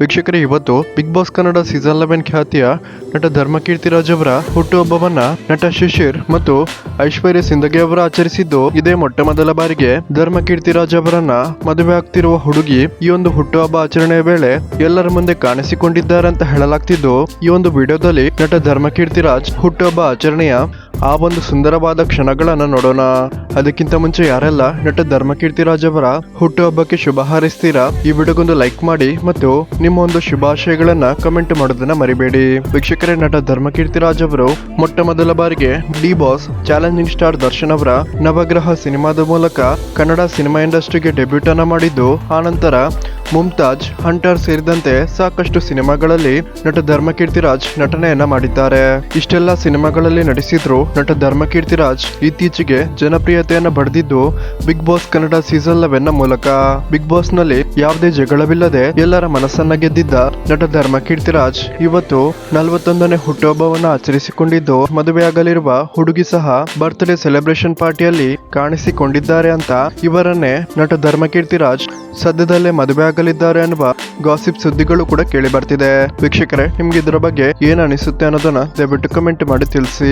ವೀಕ್ಷಕರೇ, ಇವತ್ತು Bigg Boss Kannada season eleven ಖ್ಯಾತಿಯ ನಟ ಧರ್ಮಕೀರ್ತಿ ರಾಜ್ ಅವರ ಹುಟ್ಟುಹಬ್ಬವನ್ನ ನಟ ಶಿಶಿರ್ ಮತ್ತು ಐಶ್ವರ್ಯ ಸಿಂದಗಿ ಅವರು ಆಚರಿಸಿದ್ದು ಇದೇ ಮೊಟ್ಟ ಮೊದಲ ಬಾರಿಗೆ. ಧರ್ಮಕೀರ್ತಿರಾಜ್ ಅವರನ್ನ ಮದುವೆ ಆಗ್ತಿರುವ ಹುಡುಗಿ ಈ ಒಂದು ಹುಟ್ಟುಹಬ್ಬ ಆಚರಣೆಯ ವೇಳೆ ಎಲ್ಲರ ಮುಂದೆ ಕಾಣಿಸಿಕೊಂಡಿದ್ದಾರೆ ಅಂತ ಹೇಳಲಾಗ್ತಿದ್ದು, ಈ ಒಂದು ವಿಡಿಯೋದಲ್ಲಿ ನಟ ಧರ್ಮಕೀರ್ತಿ ರಾಜ್ ಹುಟ್ಟುಹಬ್ಬ ಆಚರಣೆಯ ಆ ಒಂದು ಸುಂದರವಾದ ಕ್ಷಣಗಳನ್ನ ನೋಡೋಣ. ಅದಕ್ಕಿಂತ ಮುಂಚೆ ಯಾರೆಲ್ಲ ನಟ ಧರ್ಮಕೀರ್ತಿರಾಜ್ ಅವರ ಹುಟ್ಟುಹಬ್ಬಕ್ಕೆ ಶುಭ ಹಾರೈಸ್ತೀರಾ, ಈ ವಿಡಿಯೋಗೊಂದು ಲೈಕ್ ಮಾಡಿ ಮತ್ತು ನಿಮ್ಮ ಒಂದು ಶುಭಾಶಯಗಳನ್ನ ಕಮೆಂಟ್ ಮಾಡೋದನ್ನ ಮರಿಬೇಡಿ. ವೀಕ್ಷಕರೇ, ನಟ ಧರ್ಮಕೀರ್ತಿರಾಜ್ ಅವರು ಮೊಟ್ಟ ಮೊದಲ ಬಾರಿಗೆ D Boss challenging star Darshan ಅವರ ನವಗ್ರಹ ಸಿನಿಮಾದ ಮೂಲಕ ಕನ್ನಡ ಸಿನಿಮಾ ಇಂಡಸ್ಟ್ರಿಗೆ ಡೆಬ್ಯೂಟ್ ಅನ್ನ ಮಾಡಿದ್ದು ಆನಂತರ ಮುಮ್ತಾಜ್, ಹಂಟರ್ ಸೇರಿದಂತೆ ಸಾಕಷ್ಟು ಸಿನಿಮಾಗಳಲ್ಲಿ ನಟ ಧರ್ಮಕೀರ್ತಿರಾಜ್ ನಟನೆಯನ್ನ ಮಾಡಿದ್ದಾರೆ. ಇಷ್ಟೆಲ್ಲ ಸಿನಿಮಾಗಳಲ್ಲಿ ನಟಿಸಿದ್ರು ನಟ ಧರ್ಮಕೀರ್ತಿರಾಜ್ ಇತ್ತೀಚೆಗೆ ಜನಪ್ರಿಯತೆಯನ್ನ ಪಡೆದಿದ್ದು ಬಿಗ್ ಬಾಸ್ ಕನ್ನಡ ಸೀಸನ್ ಲೆವೆನ್ನ ಮೂಲಕ. ಬಿಗ್ ಬಾಸ್ನಲ್ಲಿ ಯಾವುದೇ ಜಗಳವಿಲ್ಲದೆ ಎಲ್ಲರ ಮನಸ್ಸನ್ನ ಗೆದ್ದಿದ್ದ ನಟ ಧರ್ಮಕೀರ್ತಿರಾಜ್ ಇವತ್ತು ನಲವತ್ತೊಂದನೇ ಹುಟ್ಟುಹಬ್ಬವನ್ನ ಆಚರಿಸಿಕೊಂಡಿದ್ದು ಮದುವೆಯಾಗಲಿರುವ ಹುಡುಗಿ ಸಹ ಬರ್ತ್ಡೇ ಸೆಲೆಬ್ರೇಷನ್ ಪಾರ್ಟಿಯಲ್ಲಿ ಕಾಣಿಸಿಕೊಂಡಿದ್ದಾರೆ ಅಂತ ಇವರನ್ನೇ ನಟ ಧರ್ಮಕೀರ್ತಿರಾಜ್ ಸದ್ಯದಲ್ಲೇ ಮದುವೆ ಆಗಲಿದ್ದಾರೆ ಅನ್ನುವ ಗಾಸಿಪ್ ಸುದ್ದಿಗಳು ಕೂಡ ಕೇಳಿ ಬರ್ತಿದೆ. ವೀಕ್ಷಕರೇ, ನಿಮ್ಗೆ ಇದರ ಬಗ್ಗೆ ಏನ್ ಅನಿಸುತ್ತೆ ಅನ್ನೋದನ್ನ ದಯವಿಟ್ಟು ಕಮೆಂಟ್ ಮಾಡಿ ತಿಳಿಸಿ.